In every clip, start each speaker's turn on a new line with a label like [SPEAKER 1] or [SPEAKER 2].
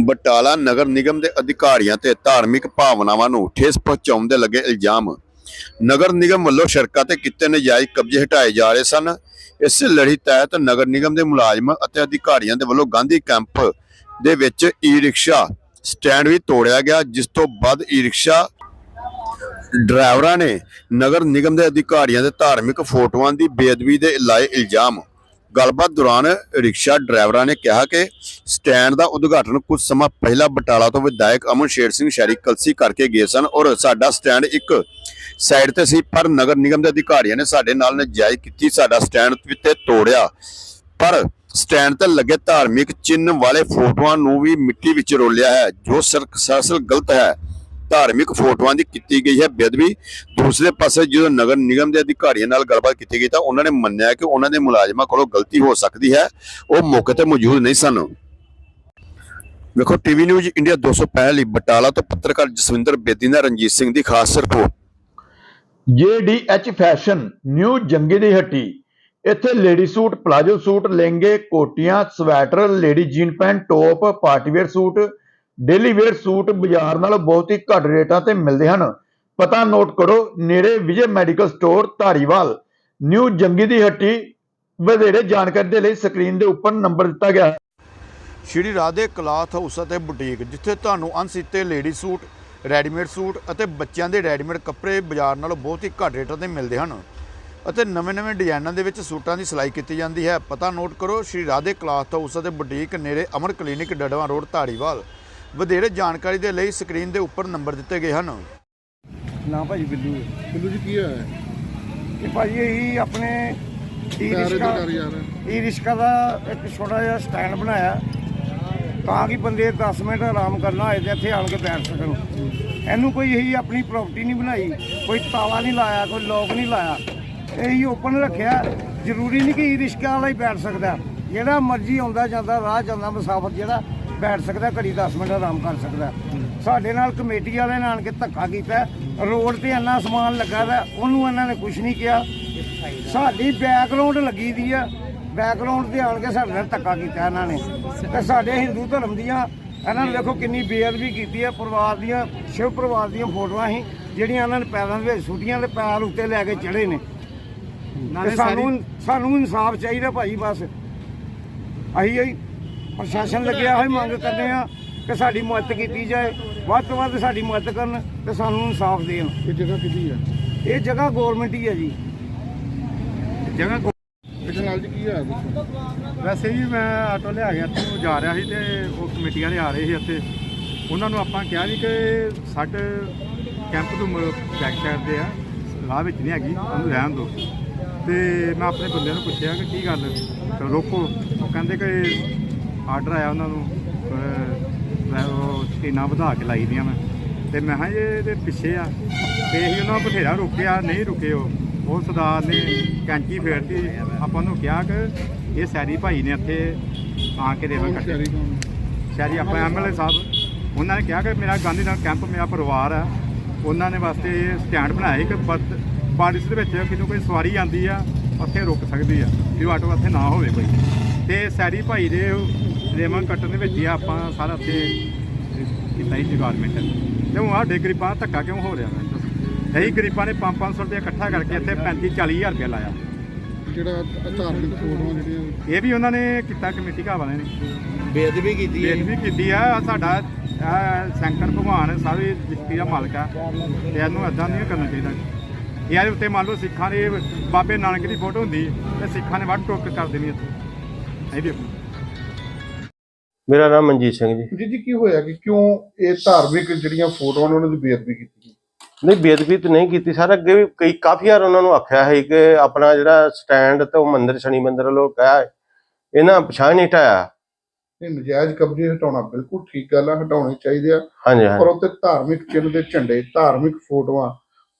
[SPEAKER 1] ਬਟਾਲਾ ਨਗਰ ਨਿਗਮ ਦੇ ਅਧਿਕਾਰੀਆਂ ਤੇ ਧਾਰਮਿਕ ਭਾਵਨਾਵਾਂ ਨੂੰ ਠੇਸ ਪਹੁੰਚਾਉਣ ਦੇ ਲੱਗੇ ਇਲਜ਼ਾਮ। ਨਗਰ ਨਿਗਮ ਵੱਲੋਂ ਸੜਕਾਂ ਤੇ ਕਿਤੇ ਨਜਾਇਜ਼ ਕਬਜ਼ੇ ਹਟਾਏ ਜਾ ਰਹੇ ਸਨ। ਇਸ ਲੜੀ ਤਹਿਤ ਨਗਰ ਨਿਗਮ ਦੇ ਮੁਲਾਜ਼ਮ ਅਤੇ ਅਧਿਕਾਰੀਆਂ ਦੇ ਵੱਲੋਂ ਗਾਂਧੀ ਕੈਂਪ ਦੇ ਵਿੱਚ ਈ ਰਿਕਸ਼ਾ ਸਟੈਂਡ ਵੀ ਤੋੜਿਆ ਗਿਆ, ਜਿਸ ਤੋਂ ਬਾਅਦ ਈ ਰਿਕਸ਼ਾ ਡਰਾਈਵਰਾਂ ਨੇ ਨਗਰ ਨਿਗਮ ਦੇ ਅਧਿਕਾਰੀਆਂ ਦੇ ਧਾਰਮਿਕ ਫੋਟੋਆਂ ਦੀ ਬੇਅਦਬੀ ਦੇ ਲਾਏ ਇਲਜ਼ਾਮ। ਗੱਲਬਾਤ ਦੌਰਾਨ ਰਿਕਸ਼ਾ ਡਰਾਈਵਰਾਂ ਨੇ ਕਿਹਾ ਕਿ ਸਟੈਂਡ ਦਾ ਉਦਘਾਟਨ ਕੁਝ ਸਮਾਂ ਪਹਿਲਾਂ ਬਟਾਲਾ ਤੋਂ ਵਿਧਾਇਕ ਅਮਨ ਸ਼ੇਰ ਸਿੰਘ ਸ਼ਹਿਰੀ ਕਲਸੀ ਕਰਕੇ ਗਏ ਸਨ ਔਰ ਸਾਡਾ ਸਟੈਂਡ ਇੱਕ ਸਾਈਡ ਤੇ ਸੀ, ਪਰ ਨਗਰ ਨਿਗਮ ਦੇ ਅਧਿਕਾਰੀਆਂ ਨੇ ਸਾਡੇ ਨਾਲ ਨਜਾਇਜ਼ ਕੀਤੀ, ਸਾਡਾ ਸਟੈਂਡ ਤੇ ਤੋੜਿਆ। ਪਰ ਸਟੈਂਡ ਤੇ ਲੱਗੇ ਧਾਰਮਿਕ ਚਿੰਨ੍ਹ ਵਾਲੇ ਫੋਟੋਆਂ ਨੂੰ ਵੀ ਮਿੱਟੀ ਵਿੱਚ ਰੋਲਿਆ ਹੈ, ਜੋ ਸਰਕਸਲ ਗਲਤ ਹੈ। ਧਾਰਮਿਕ ਫੋਟੋਆਂ ਦੀ ਕੀਤੀ ਗਈ ਹੈ। ਬੇਅਦਬੀ ਦੂਸਰੇ ਪਾਸੇ ਜਦੋਂ ਨਗਰ ਨਿਗਮ ਦੇ ਅਧਿਕਾਰੀਆਂ ਨਾਲ ਗੱਲਬਾਤ ਕੀਤੀ ਗਈ ਤਾਂ ਉਹਨਾਂ ਨੇ ਮੰਨਿਆ ਕਿ ਉਹਨਾਂ ਦੇ ਮੁਲਾਜ਼ਮਾਂ ਕੋਲੋਂ ਗਲਤੀ ਹੋ ਸਕਦੀ ਹੈ। ਉਹ ਮੌਕੇ ਤੇ ਮੌਜੂਦ ਨਹੀਂ ਸਨ। ਵੇਖੋ ਟੀਵੀ ਨਿਊਜ਼ ਇੰਡੀਆ 265 ਲਈ ਬਟਾਲਾ ਤੋਂ ਪੱਤਰਕਾਰ ਜਸਵਿੰਦਰ ਬੇਦੀ ਨਾਲ ਰਣਜੀਤ ਸਿੰਘ ਦੀ ਖਾਸ ਰਿਪੋਰਟ।
[SPEAKER 2] JDH ਫੈਸ਼ਨ ਨਿਊ ਜੰਗੀ ਦੀ ਹੱਟੀ, ਇੱਥੇ ਲੇਡੀ ਸੂਟ, ਪਲਾਜੋ ਸੂਟ, ਲਹਿੰਗੇ, ਕੋਟੀਆਂ, sweater, lady jean pant, top, party wear suit daily wear suit ਬਾਜ਼ਾਰ ਨਾਲੋਂ ਬਹੁਤ ਹੀ ਘੱਟ ਰੇਟਾਂ ਤੇ ਮਿਲਦੇ ਹਨ। ਪਤਾ ਨੋਟ ਕਰੋ, ਨੇੜੇ Vijay medical store Dhariwal. New Jangi ਦੀ ਹੱਟੀ ਵਧੇਰੇ ਜਾਣਕਾਰੀ ਦੇ ਲਈ ਸਕਰੀਨ ਦੇ ਉੱਪਰ ਨੰਬਰ ਦਿੱਤਾ ਗਿਆ ਹੈ।
[SPEAKER 1] ਸ਼੍ਰੀ ਰਾਧੇ ਕਲਾਥ ਹਾਊਸ ਅਤੇ ਬੁਟੀਕ, ਜਿੱਥੇ ਤੁਹਾਨੂੰ ਅਣਸੀਤੇ ਲੇਡੀ ਸੂਟ ਰੈਡੀਮੇਡ ਸੂਟ ਅਤੇ ਬੱਚਿਆਂ ਦੇ ਰੈਡੀਮੇਡ ਕੱਪੜੇ ਬਾਜ਼ਾਰ ਨਾਲੋਂ ਬਹੁਤ ਹੀ ਘੱਟ ਰੇਟਾਂ ਤੇ ਮਿਲਦੇ ਹਨ। ਅਤੇ ਨਵੇਂ-ਨਵੇਂ ਡਿਜ਼ਾਈਨਾਂ ਦੇ ਵਿੱਚ ਸੂਟਾਂ ਦੀ ਸਿਲਾਈ ਕੀਤੀ ਜਾਂਦੀ ਹੈ। ਪਤਾ ਨੋਟ ਕਰੋ, ਸ਼੍ਰੀ ਰਾਧੇ ਕਲਾਥ ਹਾਊਸ ਅਤੇ ਬੁਟੀਕ ਨੇੜੇ ਅਮਰ ਕਲੀਨਿਕ ਡੜਵਾ ਰੋਡ ਧਾਰੀਵਾਲ। ਵਧੇਰੇ ਜਾਣਕਾਰੀ ਦੇ ਲਈ ਸਕਰੀਨ ਦੇ ਉੱਪਰ ਨੰਬਰ ਦਿੱਤੇ ਗਏ ਹਨ।
[SPEAKER 3] ਨਾ ਭਾਜੀ ਬਿੱਲੂ। ਹੈ।
[SPEAKER 4] ਬਿੱਲੂ ਜੀ ਕੀ ਹੋਇਆ?
[SPEAKER 3] ਇਹ ਭਾਜੀ ਇਹੀ ਆਪਣੇ ਈ ਰਿਸ਼ਕਾ
[SPEAKER 4] ਯਾਰ।
[SPEAKER 3] ਈ ਰਿਸ਼ਕਾ ਦਾ ਇੱਕ ਛੋਟਾ ਜਿਹਾ ਸਟੈਂਡ ਬਣਾਇਆ। ਤਾਂ ਕਿ ਬੰਦੇ 10 ਮਿੰਟ ਆਰਾਮ ਕਰਨਾ ਹੋਏ ਤੇ ਇੱਥੇ ਆਣ ਕੇ ਬੈਠ ਸਕਣ। ਇਹਨੂੰ ਕੋਈ ਇਹੀ ਆਪਣੀ ਪ੍ਰਾਪਰਟੀ ਨਹੀਂ ਬਣਾਈ। ਕੋਈ ਤਾਲਾ ਨਹੀਂ ਲਾਇਆ ਕੋਈ ਲੋਕ ਨਹੀਂ ਲਾਇਆ। ਇਹੀ ਓਪਨ ਰੱਖਿਆ। ਜ਼ਰੂਰੀ ਨਹੀਂ ਕਿ ਈ ਰਿਸ਼ਕਾ ਵਾਲਾ ਹੀ ਬੈਠ ਸਕਦਾ। ਜਿਹੜਾ ਮਰਜ਼ੀ ਆਉਂਦਾ ਜਾਂਦਾ ਰਾਹ ਜਾਂਦਾ ਮੁਸਾਫਰ ਜਿਹੜਾ ਬੈਠ ਸਕਦਾ ਘੜੀ 10 ਮਿੰਟ ਆਰਾਮ ਕਰ ਸਕਦਾ। ਸਾਡੇ ਨਾਲ ਕਮੇਟੀ ਵਾਲਿਆਂ ਨੇ ਆਣ ਕੇ ਧੱਕਾ ਕੀਤਾ ਰੋਡ ਤੇ ਇੰਨਾ ਸਮਾਨ ਲੱਗਾ ਦਾ ਉਹਨੂੰ ਇਹਨਾਂ ਨੇ ਕੁਝ ਨਹੀਂ ਕਿਹਾ। ਸਾਡੀ ਬੈਕਗ੍ਰਾਉਂਡ ਲੱਗੀ ਦੀ ਆ। ਬੈਕਗ੍ਰਾਉਂਡ ਤੇ ਆਣ ਕੇ ਸਾਡੇ ਨਾਲ ਧੱਕਾ ਕੀਤਾ ਇਹਨਾਂ ਨੇ। ਤੇ ਸਾਡੇ ਹਿੰਦੂ ਧਰਮ ਦੀਆਂ ਇਹਨਾਂ ਨੇ ਦੇਖੋ ਕਿੰਨੀ ਬੇਅਦਬੀ ਕੀਤੀ ਹੈ ਪਰਿਵਾਰ ਦੀਆਂ ਸ਼ਿਵ ਪਰਿਵਾਰ ਦੀਆਂ ਫੋਟੋਆਂ ਸੀ ਜਿਹੜੀਆਂ ਇਹਨਾਂ ਨੇ ਪੈਰਾਂ ਦੇ ਵਿੱਚ ਸੁੱਟੀਆਂ ਤੇ ਪੈਰ ਉੱਤੇ ਲੈ ਕੇ ਚੜੇ ਨੇ। ਸਾਨੂੰ ਸਾਨੂੰ ਇਨਸਾਫ ਚਾਹੀਦਾ ਭਾਈ ਬਸ। ਅਸੀਂ ਹੀ ਪ੍ਰਸ਼ਾਸਨ ਲੱਗਿਆ ਹੋਇਆ ਮੰਗ ਕਰਦੇ ਆ ਕਿ ਸਾਡੀ ਮਦਦ ਕੀਤੀ ਜਾਏ। ਵੱਧ ਤੋਂ ਵੱਧ ਸਾਡੀ ਮਦਦ ਕਰਨ ਤੇ ਸਾਨੂੰ ਇਨਸਾਫ ਦੇਣ।
[SPEAKER 4] ਇਹ ਜਗ੍ਹਾ ਕਿਹਦੀ ਹੈ?
[SPEAKER 3] ਇਹ ਜਗ੍ਹਾ ਗਵਰਨਮੈਂਟ ਹੀ ਹੈ ਜੀ।
[SPEAKER 5] ਜਗ੍ਹਾ
[SPEAKER 4] ਪਿਛਲੇ ਨਾਲ ਜੀ ਕੀ ਹੋਇਆ ਕੁਛ?
[SPEAKER 5] ਵੈਸੇ ਹੀ ਮੈਂ ਆਟੋ ਲਿਆ ਗਿਆ ਇੱਥੋਂ ਜਾ ਰਿਹਾ ਸੀ ਤੇ ਉਹ ਕਮੇਟੀ ਵਾਲੇ ਆ ਰਹੇ ਸੀ ਇੱਥੇ। ਉਹਨਾਂ ਨੂੰ ਆਪਾਂ ਕਿਹਾ ਵੀ ਕਿ ਸਾਡੇ ਕੈਂਪ ਤੋਂ ਬੈਕ ਸਾਈਡ ਤੇ ਆ ਰਾਹ ਵਿੱਚ ਨਹੀਂ ਹੈਗੀ ਉਹਨੂੰ ਰਹਿਣ ਦਿਓ। ਤੇ ਮੈਂ ਆਪਣੇ ਬੰਦਿਆਂ ਨੂੰ ਪੁੱਛਿਆ ਕਿ ਕੀ ਗੱਲ ਤੇ ਰੋਕੋ। ਉਹ ਕਹਿੰਦੇ ਕਿ ਆਰਡਰ ਆਇਆ ਉਹਨਾਂ ਨੂੰ ਅਹ, ਉਹ ਸਕੀਨਾਂ ਵਧਾ ਕੇ ਲਾਈ ਦੀਆਂ ਮੈਂ। ਤੇ ਮੈਂ ਕਿਹਾ ਜੀ ਇਹਦੇ ਪਿੱਛੇ ਆ। ਤੇ ਅਸੀਂ ਉਹਨਾਂ ਬਥੇਰਾ ਰੋਕਿਆ ਨਹੀਂ ਰੁਕੇ ਉਹ। ਉਹ ਸਰਦਾਰ ਨੇ ਕੈਂਚੀ ਫੇਰਤੀ। ਆਪਾਂ ਨੂੰ ਕਿਹਾ ਕਿ ਇਹ ਸੈਰੀ ਭਾਈ ਨੇ ਇੱਥੇ ਆ ਕੇ ਦੇਵਾ ਕੱਟੇ
[SPEAKER 4] ਸ਼ਹਿਰੀ
[SPEAKER 5] ਆਪਾਂ ਐਮਐਲਏ ਸਾਹਿਬ। ਉਹਨਾਂ ਨੇ ਕਿਹਾ ਕਿ ਮੇਰਾ ਗਾਂਧੀ ਨਗਰ ਕੈਂਪ ਮੇਰਾ ਪਰਿਵਾਰ ਆ। ਉਹਨਾਂ ਨੇ ਵਾਸਤੇ ਸਟੈਂਡ ਬਣਾਇਆ ਕਿ ਬਾਰਿਸ਼ ਦੇ ਵਿੱਚ ਕਿਨੂੰ ਕੋਈ ਸਵਾਰੀ ਆਂਦੀ ਆ ਉੱਥੇ ਰੁਕ ਸਕਦੀ ਆ। ਵੀ ਆਟੋ ਉੱਥੇ ਨਾ ਹੋਵੇ ਕੋਈ। ਤੇ ਸੈਰੀ ਭਾਈ ਦੇ ਰੇਵਾਂ ਕੱਟਣ ਦੇ ਵਿੱਚ ਹੀ ਆਪਾਂ ਸਾਰਾ ਉੱਥੇ ਕੀਤਾ ਹੀ ਡਿਪਾਰਟਮੈਂਟ ਤੇ ਹੁਣ ਸਾਡੇ ਗਰੀਬਾਂ ਦਾ ਧੱਕਾ ਕਿਉਂ ਹੋ ਰਿਹਾ ਦੱਸੋ ਇਹੀ ਗਰੀਬਾਂ ਨੇ 5-500 ਰੁਪਏ ਇਕੱਠਾ ਕਰਕੇ ਇੱਥੇ 35-40 ਹਜ਼ਾਰ ਰੁਪਏ ਲਾਇਆ।
[SPEAKER 4] ਜਿਹੜਾ ਧਾਰਮਿਕ ਫੋਟੋਆਂ ਜਿਹੜੀਆਂ
[SPEAKER 5] ਇਹ ਵੀ ਉਹਨਾਂ ਨੇ ਕੀਤਾ ਕਮੇਟੀ ਘਾ ਵਾਲਿਆਂ ਨੇ।
[SPEAKER 3] ਬੇਅਦਬੀ ਕੀਤੀ
[SPEAKER 5] ਬੇਦ ਵੀ ਕੀਤੀ ਆ ਸਾਡਾ ਸ਼ੰਕਰ ਭਗਵਾਨ ਸਾਰੀ ਜਿੱਤੀ ਦਾ ਮਾਲਕ ਆ। ਤੇ ਇਹਨੂੰ ਇਦਾਂ ਨਹੀਂ ਕਰਨਾ ਚਾਹੀਦਾ। ਯਾਰ ਉੱਤੇ ਮੰਨ ਲਓ ਸਿੱਖਾਂ ਦੀ ਬਾਬੇ ਨਾਨਕ ਦੀ ਫੋਟੋ ਹੁੰਦੀ ਤੇ ਸਿੱਖਾਂ ਨੇ ਵੱਢ ਟੋਕ ਕਰ ਦੇਣੀ ਇੱਥੇ। ਇਹ ਦੇਖੋ
[SPEAKER 6] ਮੇਰਾ ਨਾਮ ਮਨਜੀਤ ਸਿੰਘ ਜੀ।
[SPEAKER 4] ਜੀ ਜੀ ਕੀ ਹੋਇਆ ਕਿ ਕਿਉਂ ਇਹ ਧਾਰਮਿਕ ਜਿਹੜੀਆਂ ਫੋਟੋਆਂ ਨੇ ਉਹਨਾਂ ਦੀ ਬੇਅਦਬੀ ਕੀਤੀ?
[SPEAKER 6] ਨਹੀਂ ਬੇਦਬੀ ਤਾਂ ਨਹੀਂ ਕੀਤੀ। ਸਰ ਅੱਗੇ ਵੀ ਕਈ ਕਾਫੀ ਵਾਰ ਉਹਨਾਂ ਨੂੰ ਆਖਿਆ ਹੈ ਕਿ ਆਪਣਾ ਜਿਹੜਾ ਸਟੈਂਡ ਤੇ ਉਹ ਮੰਦਿਰ ਸ਼ਨੀ ਮੰਦਿਰ ਵੱਲੋਂ ਕਿਹਾ ਇਹਨਾਂ ਪਛਾਣ ਨਹੀਂ ਢਾਇਆ
[SPEAKER 4] ਇਹ ਨਜਾਇਜ਼ ਕਬਜ਼ੇ ਹਟਾਉਣਾ ਬਿਲਕੁਲ ਠੀਕ ਗੱਲ ਆ ਹਟਾਉਣੇ ਚਾਹੀਦੇ ਆ।
[SPEAKER 6] ਹਾਂਜੀ
[SPEAKER 4] ਪਰ ਉੱਤੇ ਧਾਰਮਿਕ ਚਿੰਨ੍ਹ ਦੇ ਝੰਡੇ ਧਾਰਮਿਕ ਫੋਟੋਆਂ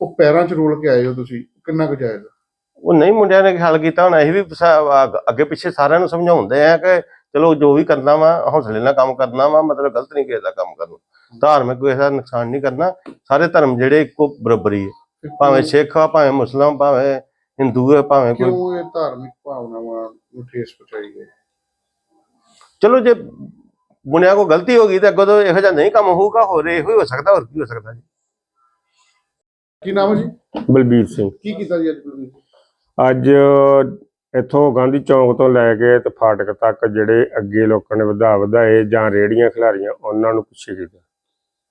[SPEAKER 4] ਉਹ ਪੈਰਾਂ 'ਚ ਰੋਲ ਕੇ ਆਏ ਹੋ ਤੁਸੀਂ। ਕਿੰਨਾ ਕੁ ਜਾਇਜ਼?
[SPEAKER 6] ਉਹ ਨਹੀਂ ਮੁੰਡਿਆਂ ਨੇ ਹੱਲ ਕੀਤਾ ਹੁਣ ਅਸੀਂ ਵੀ ਅੱਗੇ ਪਿੱਛੇ ਸਾਰਿਆਂ ਨੂੰ ਸਮਝਾਉਂਦੇ ਆ ਕਿ ਚਲੋ ਜੋ ਵੀ ਕਰਨਾ ਵਾ ਹੌਸਲੇ ਨਾਲ ਕੰਮ ਕਰਨਾ ਵਾ ਮਤਲਬ ਗਲਤ ਨਹੀਂ ਕਿਸੇ ਦਾ ਕੰਮ ਕਰਨਾ। ਧਾਰਮਿਕ ਕਿਸੇ ਦਾ ਨੁਕਸਾਨ ਨਹੀਂ ਕਰਨਾ ਸਾਰੇ ਧਰਮ ਜਿਹੜੇ ਇੱਕੋ ਬਰਾਬਰੀ ਹੈ ਭਾਵੇਂ ਸਿੱਖ ਆ ਭਾਵੇਂ ਮੁਸਲਮਾਨ ਭਾਵੇਂ ਹਿੰਦੂ ਹੈ ਭਾਵੇਂ ਕੋਈ
[SPEAKER 4] ਕਿਉਂ ਇਹ ਧਾਰਮਿਕ ਭਾਵਨਾਵਾਂ ਨੂੰ ਠੇਸ ਪਹੁੰਚਾਈ ਗਈ?
[SPEAKER 6] ਚਲੋ ਜੇ ਬੁਨਿਆ ਕੋ ਗਲਤੀ ਹੋ ਗਈ ਤੇ ਅੱਗੋਂ ਤੋਂ ਇਹੋ ਜਿਹਾ ਨਹੀਂ ਕੰਮ ਹੋਊਗਾ ਹੋਰ ਇਹੋ ਹੀ ਹੋ ਸਕਦਾ ਹੋਰ ਕੀ ਹੋ ਸਕਦਾ ਜੀ?
[SPEAKER 4] ਕੀ ਨਾਮ ਹੈ ਜੀ?
[SPEAKER 7] ਬਲਬੀਰ ਸਿੰਘ।
[SPEAKER 4] ਕੀ ਕੀਤਾ ਜੀ ਅੱਜ ਤੁਸੀਂ
[SPEAKER 7] ਅੱਜ ਇੱਥੋਂ ਗਾਂਧੀ ਚੌਂਕ ਤੋਂ ਲੈ ਕੇ ਤੇ ਫਾਟਕ ਤੱਕ ਜਿਹੜੇ ਅੱਗੇ ਲੋਕਾਂ ਨੇ ਵਧਾ ਵਧਾਏ ਜਾਂ ਰੇੜੀਆਂ ਖਿਲਾਰੀਆਂ ਉਹਨਾਂ ਨੂੰ ਪਿੱਛੇ ਕੀਤਾ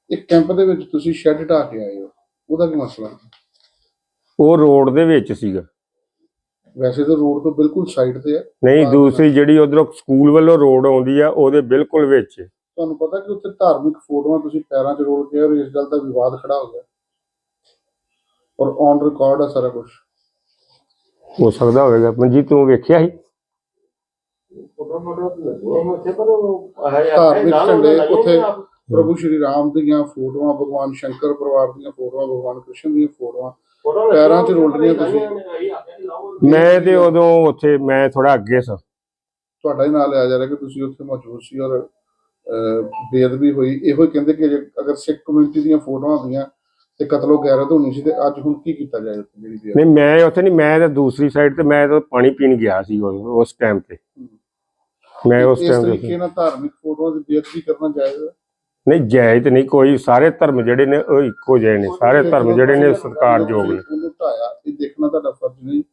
[SPEAKER 4] ਇੱਕ ਕੈਂਪ ਦੇ ਵਿੱਚ ਤੁਸੀਂ ਸ਼ੈੱਡ ਢਾ ਕੇ ਆਏ ਹੋ ਉਹਦਾ ਕੀ ਮਸਲਾ?
[SPEAKER 7] ਉਹ ਰੋਡ ਦੇ ਵਿੱਚ ਸੀਗਾ।
[SPEAKER 4] ਵੈਸੇ ਤਾਂ ਰੋਡ ਤੋਂ ਬਿਲਕੁਲ ਸਾਈਡ ਤੇ ਹੈ
[SPEAKER 7] ਨਹੀਂ ਦੂਸਰੀ ਜਿਹੜੀ ਉਧਰੋਂ ਸਕੂਲ ਵੱਲੋਂ ਰੋਡ ਆਉਂਦੀ ਆ ਉਹਦੇ ਬਿਲਕੁਲ ਵਿੱਚ।
[SPEAKER 4] ਤੁਹਾਨੂੰ ਪਤਾ ਕਿ ਉੱਥੇ ਧਾਰਮਿਕ ਫੋਟੋਆਂ ਤੁਸੀਂ ਪੈਰਾਂ 'ਚ ਰੋਲ ਕੇ ਔਰ ਇਸ ਗੱਲ ਦਾ ਵਿਵਾਦ ਖੜਾ ਹੋ ਗਿਆ। ਔਰ ਔਨ ਰਿਕਾਰਡ ਹੈ ਸਾਰਾ ਕੁਝ
[SPEAKER 7] ਹੋ ਸਕਦਾ ਹੋਵੇਗਾ ਮਨਜੀਤ ਤੂੰ ਵੇਖਿਆ ਸੀ।
[SPEAKER 4] ਧਾਰਮਿਕ ਝੰਡੇ ਉੱਥੇ ਪ੍ਰਭੂ ਸ਼੍ਰੀ ਰਾਮ ਦੀਆਂ ਫੋਟੋਆਂ ਭਗਵਾਨ ਸ਼ੰਕਰ ਪਰਿਵਾਰ ਦੀਆਂ ਫੋਟੋਆਂ ਭਗਵਾਨ ਕ੍ਰਿਸ਼ਨ ਦੀਆਂ ਫੋਟੋਆਂ। ਪੈਰਾਂ 'ਚ ਰੋਲ ਰਹੀਆਂ ਤੁਸੀਂ।
[SPEAKER 7] ਮੈਂ ਤੇ ਉਦੋਂ ਉੱਥੇ ਮੈਂ ਥੋੜਾ ਅੱਗੇ ਸਾਂ।
[SPEAKER 4] ਤੁਹਾਡਾ ਹੀ ਨਾਂ ਲਿਆ ਜਾ ਰਿਹਾ ਕਿ ਤੁਸੀਂ ਉੱਥੇ ਮੌਜੂਦ ਸੀ ਔਰ ਬੇਅਦਬੀ ਹੋਈ। ਇਹੋ ਕਹਿੰਦੇ ਕਿ ਜੇ ਅਗਰ ਸਿੱਖ ਕਮਿਊਨਿਟੀ ਦੀਆਂ ਫੋਟੋਆਂ ਹੁੰਦੀਆਂ ਤੇ ਕਤਲੋ ਗੈਰਤ ਹੋਣੀ ਸੀ ਤੇ ਅੱਜ ਹੁਣ ਕੀ ਕੀਤਾ ਜਾਏ ਉੱਥੇ ਜਿਹੜੀ ਬੇਅਦਬੀ
[SPEAKER 7] ਨਹੀਂ ਮੈਂ ਉੱਥੇ ਨਹੀਂ ਮੈਂ ਤਾਂ ਦੂਸਰੀ ਸਾਈਡ ਤੇ ਮੈਂ ਤਾਂ ਪਾਣੀ ਪੀਣ ਗਿਆ ਸੀ ਉਸ ਟਾਈਮ ਤੇ। ਮੈਂ ਉਸ
[SPEAKER 4] ਇਸ
[SPEAKER 7] ਟਾਈਮ
[SPEAKER 4] ਤਰੀਕੇ
[SPEAKER 7] ਤੇ
[SPEAKER 4] ਨਾਲ ਧਾਰਮਿਕ ਫੋਟੋਆਂ ਦੀ ਬੇਅਦਬੀ ਕਰਨਾ ਜਾਇਜ਼ ਹੈ?
[SPEAKER 7] ਨਹੀਂ ਜਾਇਜ਼ ਤੇ ਨਹੀਂ ਕੋਈ ਸਾਰੇ ਧਰਮ ਜਿਹੜੇ ਨੇ ਉਹ ਇੱਕੋ ਜਿਹੇ ਨੇ। ਸਾਰੇ ਧਰਮ ਜਿਹੜੇ ਨੇ ਸਤਿਕਾਰਯੋਗ ਨੇ।
[SPEAKER 4] ਉਹਨੂੰ ਢਾਇਆ ਇਹ ਦੇਖਣਾ ਤੁਹਾਡਾ ਫਰਜ਼ ਨਹੀਂ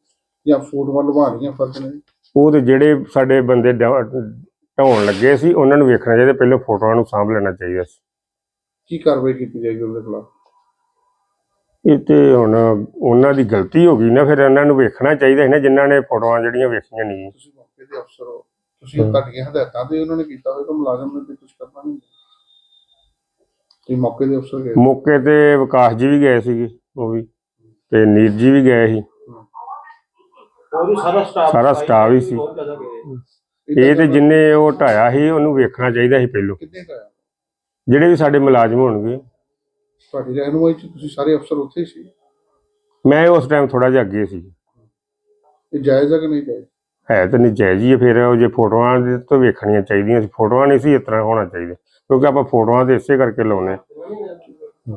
[SPEAKER 4] ਜਾਂ ਫੋਟੋਆਂ ਲਵਾਉਣੀਆਂ ਫਰਜ਼ ਨਹੀਂ
[SPEAKER 7] ਉਹ ਤੇ ਜਿਹੜੇ ਸਾਡੇ ਬੰਦੇ ਢਾ- ਢਾਉਣ ਲੱਗੇ ਸੀ ਉਹਨਾਂ ਨੂੰ ਵੇਖਣਾ ਚਾਹੀਦਾ ਪਹਿਲਾਂ ਫੋਟੋਆਂ ਨੂੰ ਸਾਂਭ ਲੈਣਾ ਚਾਹੀਦਾ ਸੀ।
[SPEAKER 4] ਕੀ ਕਾਰਵਾਈ ਕੀਤੀ ਜਾਏਗੀ ਉਹਦੇ ਖਿਲਾਫ?
[SPEAKER 7] ਇਹ ਤੇ ਹੁਣ ਉਹਨਾਂ ਦੀ ਗਲਤੀ ਹੋ ਗਈ ਨਾ ਫਿਰ ਉਹਨਾਂ ਨੂੰ ਵੇਖਣਾ ਚਾਹੀਦਾ ਸੀ ਨਾ ਜਿਨ੍ਹਾਂ ਨੇ ਫੋਟੋਆਂ ਜਿਹੜੀਆਂ ਵੇਖੀਆਂ ਨਹੀਂ।
[SPEAKER 4] ਤੁਸੀਂ ਮੌਕੇ ਦੇ ਅਫਸਰ ਹੋ। ਤੁਸੀਂ ਤੁਹਾਡੀਆਂ ਹਦਾਇਤਾਂ ਤੇ ਉਹਨਾਂ ਨੇ ਕੀਤਾ ਹੋਵੇਗਾ ਮੁਲਾਜ਼ਮ ਨੇ ਤੇ ਕੁਝ ਕਰਨਾ ਨਹੀਂ। ਤੁਸੀਂ ਮੌਕੇ ਦੇ ਅਫਸਰ ਗਏ?
[SPEAKER 7] ਮੌਕੇ ਤੇ ਵਿਕਾਸ ਜੀ ਵੀ ਗਏ ਸੀਗੇ ਉਹ ਵੀ। ਤੇ ਨੀਰ ਜੀ ਵੀ ਗਏ ਸੀ।
[SPEAKER 6] ਸਾਰਾ ਸਟਾਫ
[SPEAKER 7] ਸਾਰਾ ਸਟਾਫ ਹੀ ਸੀ। ਇਹ ਤੇ ਜਿੰਨੇ ਉਹ ਢਾਇਆ ਸੀ ਉਹਨੂੰ ਵੇਖਣਾ ਚਾਹੀਦਾ ਸੀ ਪਹਿਲਾਂ।
[SPEAKER 4] ਕਿੰਨੇ ਢਾਇਆ?
[SPEAKER 7] ਜਿਹੜੇ ਵੀ ਸਾਡੇ ਮੁਲਾਜ਼ਮ ਹੋਣਗੇ
[SPEAKER 4] ਤੁਹਾਡੀ ਰਹਿਨੁਮਾਈ ਚ ਤੁਸੀਂ ਸਾਰੇ ਅਫਸਰ ਉੱਥੇ ਸੀ?
[SPEAKER 7] ਮੈਂ ਉਸ ਟਾਈਮ ਥੋੜਾ ਜਿਹਾ ਅੱਗੇ ਸੀ।
[SPEAKER 4] ਇਹ ਜਾਇਜ਼ ਹੈ ਕਿ ਨਹੀਂ ਜਾਇਜ਼?
[SPEAKER 7] ਹੈ ਤਾਂ ਨਹੀਂ ਜਾਇਜ਼ ਹੀ ਹੈ, ਫਿਰ ਉਹ ਜੇ ਫੋਟੋਆਂ ਦੇ ਤੋਂ ਵੇਖਣੀਆਂ ਚਾਹੀਦੀਆਂ ਸੀ। ਫੋਟੋਆਂ ਨਹੀਂ ਸੀ ਇਸ ਤਰ੍ਹਾਂ ਹੋਣਾ ਚਾਹੀਦਾ। ਕਿਉਂਕਿ ਆਪਾਂ ਫੋਟੋਆਂ ਤੇ ਇਸੇ ਕਰਕੇ ਲਾਉਨੇ